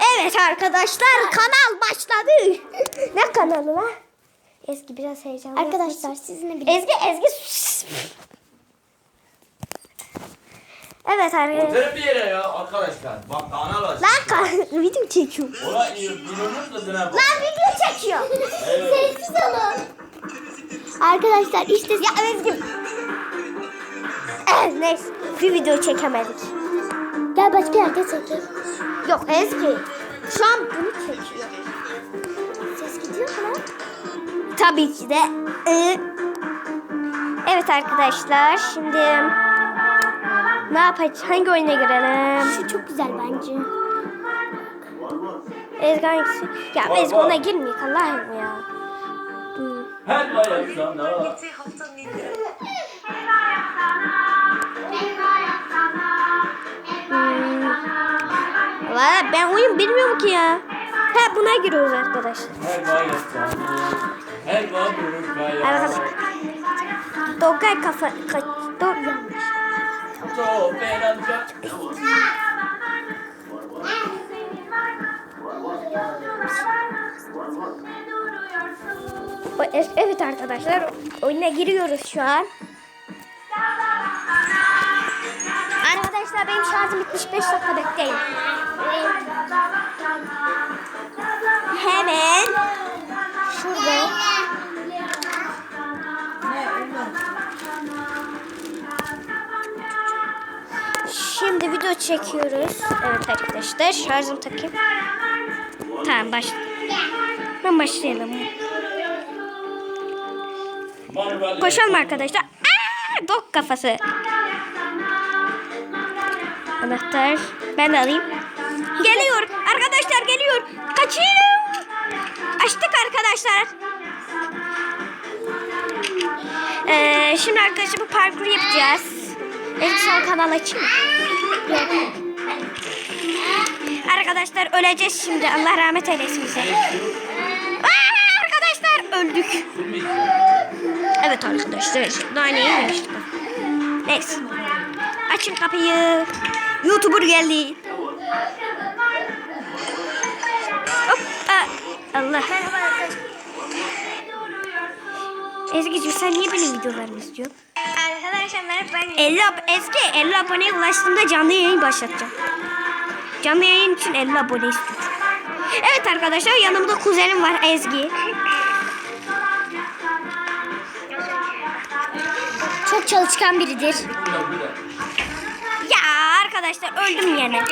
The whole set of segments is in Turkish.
Evet arkadaşlar kanal başladı. ne kanalı lan? Ezgi biraz heyecanlı. Arkadaşlar sizinle bir Ezgi Ezgi. Evet arkadaşlar. Oturun bir yere ya arkadaşlar. Bak kanal aç. Lan kan video çekiyor. Ola dine bak. Lan video çekiyor. Evet. Sessiz olun. Arkadaşlar işte Ya Ezgi. Eh, neyse bir video çekemedik. gel başka yerde çekelim. Yok Ezgi. Şu an bunu çekiyor. Ses gidiyor mu lan? Tabii ki de. Ee, evet arkadaşlar şimdi ne yapacağız? Hangi oyuna girelim? Şu çok güzel bence. Ezgi hangisi? Ya Var, Ezgi var. ona girmeyek Allah'ım ya. Her bayan sana. Valla ben oyun bilmiyorum ki ya. Ha buna giriyoruz arkadaşlar. Arkadaşlar. Dogay kafa... Ka, do, yanlış. Evet arkadaşlar oyuna giriyoruz şu an. Arkadaşlar benim şarjım bitmiş 5 dakika bekleyin. Hemen şurada. Şimdi video çekiyoruz. Evet arkadaşlar şarjım takayım. Tamam baş. Ben başlayalım. Koşalım arkadaşlar. Aa, dok kafası. Anahtar. Ben de alayım. Geliyor. Arkadaşlar geliyor. Kaçıyorum. Açtık arkadaşlar. Ee, şimdi arkadaşlar bu parkuru yapacağız. Ezgi sen kanal açayım? Arkadaşlar öleceğiz şimdi. Allah rahmet eylesin bize. Aa, arkadaşlar öldük. Evet arkadaşlar daha ne yemiştik. Neyse. Açın kapıyı. Youtuber geldi. Allah. Ezgi'cim sen niye benim videolarımı izliyorsun? Arkadaşlar merhaba ben 50 ab- Ezgi 50 aboneye ulaştığında canlı yayın başlatacağım. Canlı yayın için 50 abone istiyorum. Evet arkadaşlar yanımda kuzenim var Ezgi. çok çalışkan biridir. Ya arkadaşlar öldüm yine.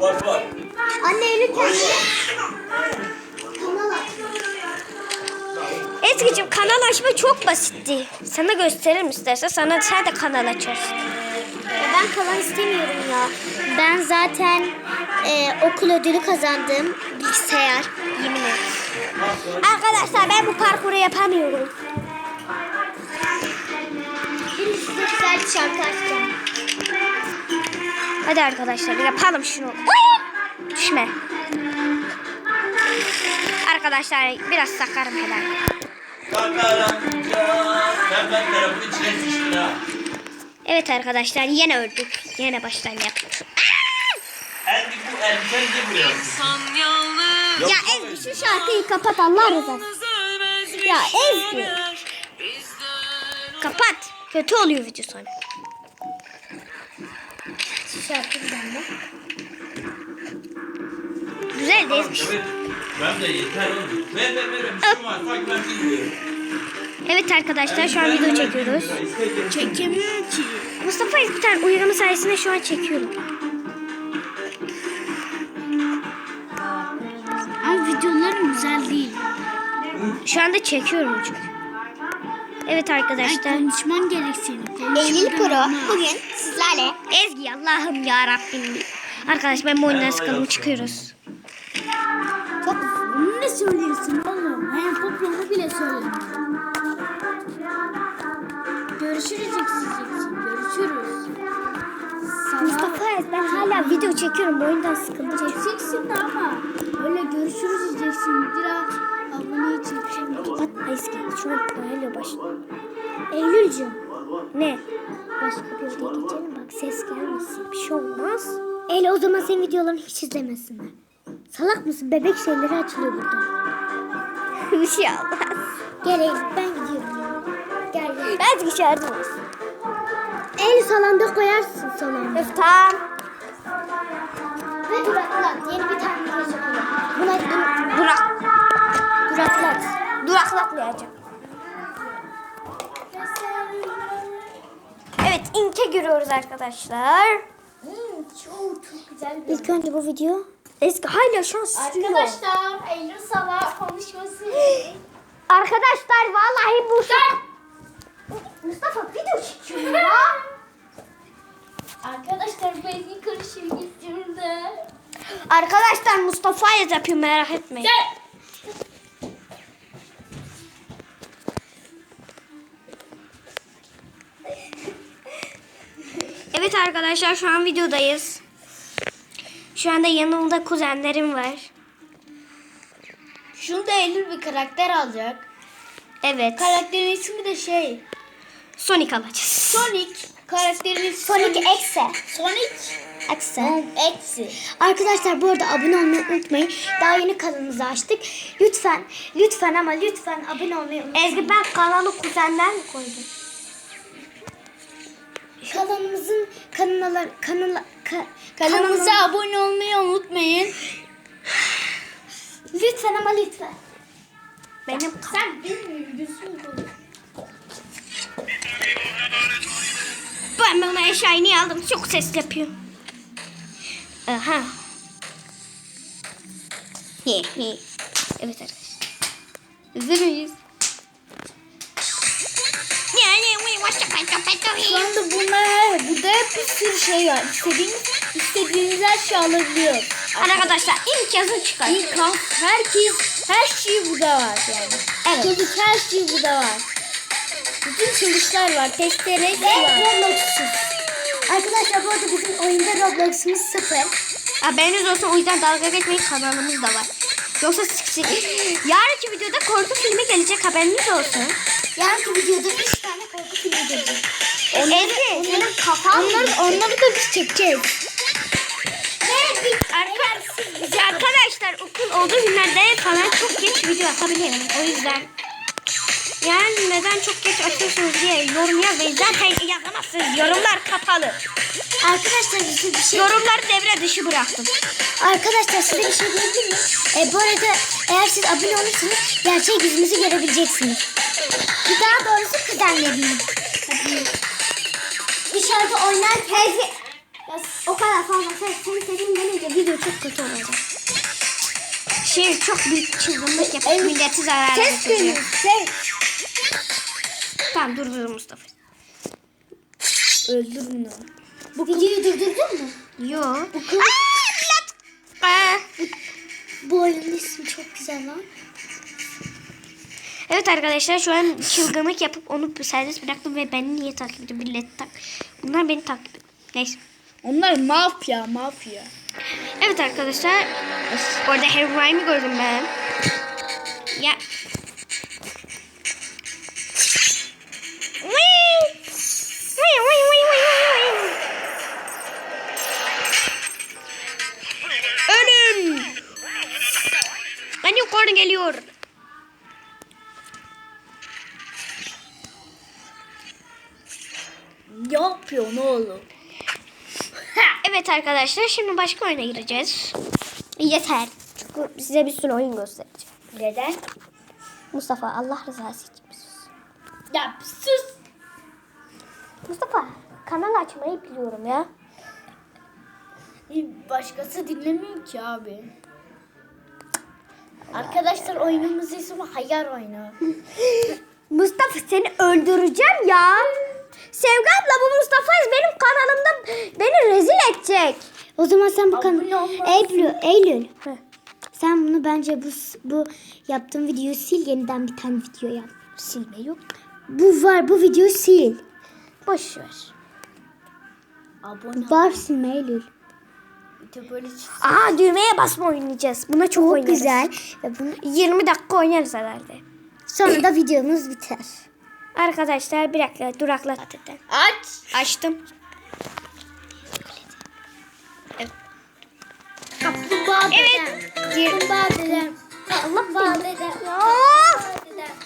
Var var. Anne Eylül kendine Ezgi'cim kanal açma çok basitti. Sana gösteririm istersen. Sana sen de kanal açarsın. Ben kalan istemiyorum ya. Ben zaten e, okul ödülü kazandım. Bilgisayar. Yemin ederim. Arkadaşlar ben bu parkuru yapamıyorum. Şimdi size güzel bir şarkı açacağım. Hadi arkadaşlar yapalım şunu. Uy! Düşme. Arkadaşlar biraz sakarım helal. Ben. Evet arkadaşlar yine öldük. Yine baştan bu buraya yapıyorsun? Ya Ezgi şu şarkıyı kapat Allah rızası. Ya Ezgi. Kapat. Kötü oluyor video sonra. Şu şarkı güzel mi? Güzel de Ezgi. Evet. Ben de yeter oğlum. Ver ver ver. Bir şey var. Sanki ben bilmiyorum. Evet arkadaşlar şu an video çekiyoruz. Çekemiyorum ki. Mustafa bir tane uygulama sayesinde şu an çekiyorum. Ama videolarım güzel değil. Şu anda çekiyorum çünkü. Evet arkadaşlar. Konuşman gerek senin. Eylül Pro bugün sizlerle Ezgi Allah'ım ya Rabbim. Arkadaş ben bu oyundan sıkıldım çıkıyoruz. Söylüyorsun oğlum? Hem kopyalı bile söylemiyorum. Görüşürüz eksizliksin. Görüşürüz. Mustafa ben hala video çekiyorum oyundan sıkıldım. Çekeceksin de ama öyle görüşürüz diyeceksin. Biraz abone çekeceksin. Kapat Ezgi şu an öyle baş. Eylül'cüm Ne? başka bir odaya geçelim bak ses gelmesin. Bir şey olmaz. Eyle o zaman senin videolarını hiç izlemesinler. Salak mısın? Bebek şeyleri açılıyor burada. Bir şey olmaz. Gel Eylül ben gidiyorum. Gel gel. Hadi içeride olsun. Eylül salonda koyarsın salonda. Öf tamam. Ve duraklat. Yeni bir tane video yapalım. Buna dur, Durak. duraklat. Duraklatmayacağım. Evet inke giriyoruz arkadaşlar. çok çok güzel. İlk önce bu video. Eski hala şans sürüyor. Arkadaşlar Eylül sabah konuşması. Arkadaşlar vallahi bu Mustafa video çekiyor ya. Arkadaşlar beni karışıyor gittiğimde. Arkadaşlar Mustafa yapıyor merak etmeyin. Evet arkadaşlar şu an videodayız. Şu anda yanımda kuzenlerim var. Şunda Eylül bir karakter alacak. Evet. Karakterin ismi de şey. Sonic alacağız. Sonic. Karakterin Sonic Exe. Sonic Exe. Exe. Arkadaşlar bu arada abone olmayı unutmayın. Daha yeni kanalımızı açtık. Lütfen, lütfen ama lütfen abone olmayı unutmayın. Ezgi ben kanalı kuzenler mi koydum? Kanalımızın kanallar kanala ka, kanalımıza abone olmayı unutmayın. Lütfen ama lütfen. Benim Sen gözüm dolu. Ben bunu eşyayı niye aldım? Çok ses yapıyor. Aha. He he. Evet arkadaşlar. Hazır mıyız? Şu anda bunlar burada bir sürü şey var. İstediğiniz, istediğiniz her şey alabiliyor. Arkadaşlar ilk yazı çıkar. İlk an herkes, her şey burada var yani. Evet. Çocuk her şey burada var. Bütün çalışlar var. Testere var. Roblox'suz. Arkadaşlar bu arada bizim oyunda Roblox'umuz sıfır. Haberiniz olsun o yüzden dalga geçmeyin kanalımız da var. Yoksa sıkıcı. Yarınki videoda korku filmi gelecek haberiniz olsun. Yarınki videoda 3 tane korku filmi gelecek. Ezgi senin kafan Onları, onları da biz çekeceğiz. Arka, arkadaşlar okul olduğu günlerde falan çok geç video atabiliyorum. O yüzden yani neden çok geç atıyorsunuz diye yorum yazmayın. Zaten yazamazsınız. Yorumlar kapalı. Arkadaşlar size bir şey Yorumları devre dışı bıraktım. Arkadaşlar size bir şey diyebilir miyim? E, bu arada eğer siz abone olursanız gerçek yüzümüzü görebileceksiniz. Bir daha doğrusu kuzenlerimi. Dışarıda oynarken O kadar fazla ses seni seveyim denince video çok kötü olacak. Şey çok büyük çılgınlık yapıp Evet. milleti zarara ses geliyor. Ses. Tamam dur dur Mustafa. Öldürün onu. Bu videoyu durdurdun mu? Yo. Bu, Aa, bu oyunun ismi çok güzel lan. Evet arkadaşlar şu an çılgınlık yapıp onu serbest bıraktım ve beni niye takip ediyor? Millet tak. Bunlar beni takip ediyor. Neyse. Onlar mafya mafya. Evet arkadaşlar. Orada Herobrine'i gördüm ben. Ya. Oğlum? Evet arkadaşlar şimdi başka oyuna gireceğiz. Yeter. Çünkü size bir sürü oyun göstereceğim. Neden? Mustafa Allah rızası için bir sus. Ya sus. Mustafa kanal açmayı biliyorum ya. Başkası dinlemiyor ki abi. Arkadaşlar oyunumuz ismi Hayal Oyunu. Mustafa seni öldüreceğim ya. Sevgi abla bu Mustafa benim kanalımda beni rezil edecek. O zaman sen bu Abone kan şey- Eylül, Eylül. Sen bunu bence bu bu yaptığın videoyu sil yeniden bir tane video yap. Silme yok. Bu var bu videoyu sil. Boş ver. Abone Var silme Eylül. Aha düğmeye basma oynayacağız. Buna çok, çok oynarız. güzel ve bunu 20 dakika oynarız herhalde. sonra da videomuz biter. Arkadaşlar bir dakika duraklat. Aç. Açtım. Evet. Badedem. Evet. Allah Badedem. Ya. Badedem.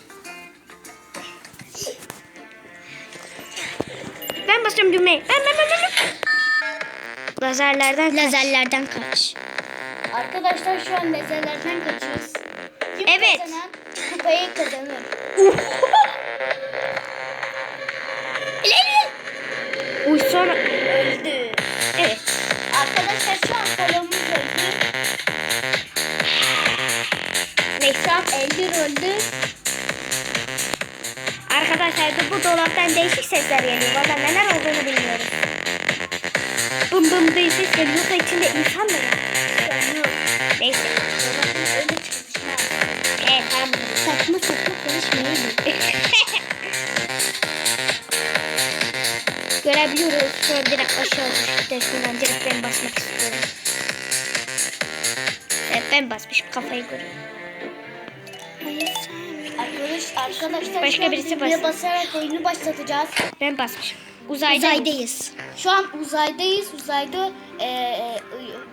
Ben basıyorum düğmeye. Ben ben ben ben. Lazerlerden Lazerlerden kaç. Arkadaşlar şu an lazerlerden kaçıyoruz. Kim Evet. kazanan kupayı kazanır. Sonra. Öldü. Evet. Arkadaşlar şu an salonumuz öldü. An 50 öldü. Arkadaşlar da bu dolaptan değişik sesler geliyor. Valla neler olduğunu bilmiyorum. Bım bım diye ses geliyorsa içinde insan mı var? Neyse. Dolabın öyle çalışmaz. Evet tamam. Saçma saçma konuşmayın. Görebiliyoruz. Şöyle direkt aşağı. Şuradan direkt ben basmak istiyorum. Evet ben basmışım kafayı görüyorum. Arkadaş, arkadaşlar Başka birisi basın. basarak oyunu başlatacağız. Ben basmışım. Uzayda. Uzaydayız. Şu an uzaydayız. Uzayda e, e,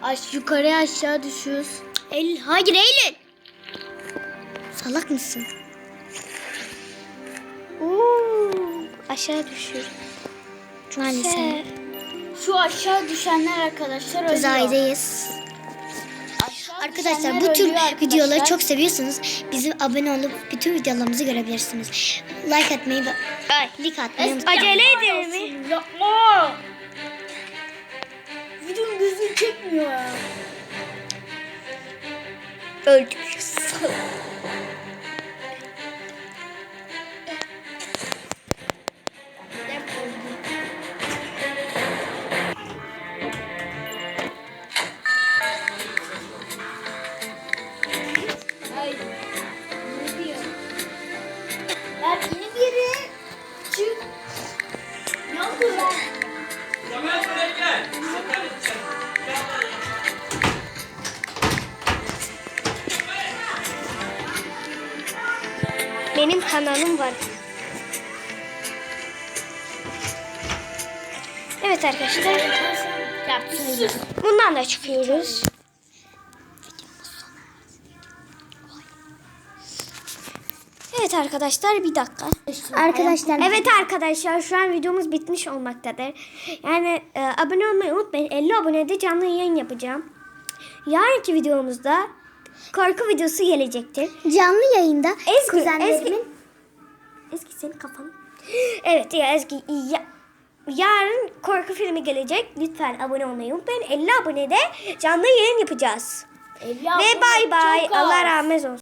aş, yukarıya aşağı düşüyoruz. El, hayır Eylül. Salak mısın? Oo, aşağı düşüyor. Maalesef. Şu aşağı düşenler arkadaşlar ölüyor. Uzaydayız. Aşağı Arkadaşlar bu tür arkadaşlar. videoları çok seviyorsanız bizim abone olup bütün videolarımızı görebilirsiniz. Like atmayı ve Ay. like atmayı Eski Acele yapma edin mi? olsun, Yapma. Videonun gözünü çekmiyor ya. Benim kanalım var. Evet arkadaşlar. Bundan da çıkıyoruz. Evet arkadaşlar bir dakika. Arkadaşlar Evet arkadaşlar şu an videomuz bitmiş olmaktadır. Yani e, abone olmayı unutmayın. 50 abonede canlı yayın yapacağım. Yarınki videomuzda korku videosu gelecektir. canlı yayında Ezgi, kuzenlerimin Ezgi. Ezgi senin kafan. Evet ya Ezgi ya, yarın korku filmi gelecek. Lütfen abone olmayı unutmayın. 50 abonede canlı yayın yapacağız. Ve bay bay. Allah rahmet olsun.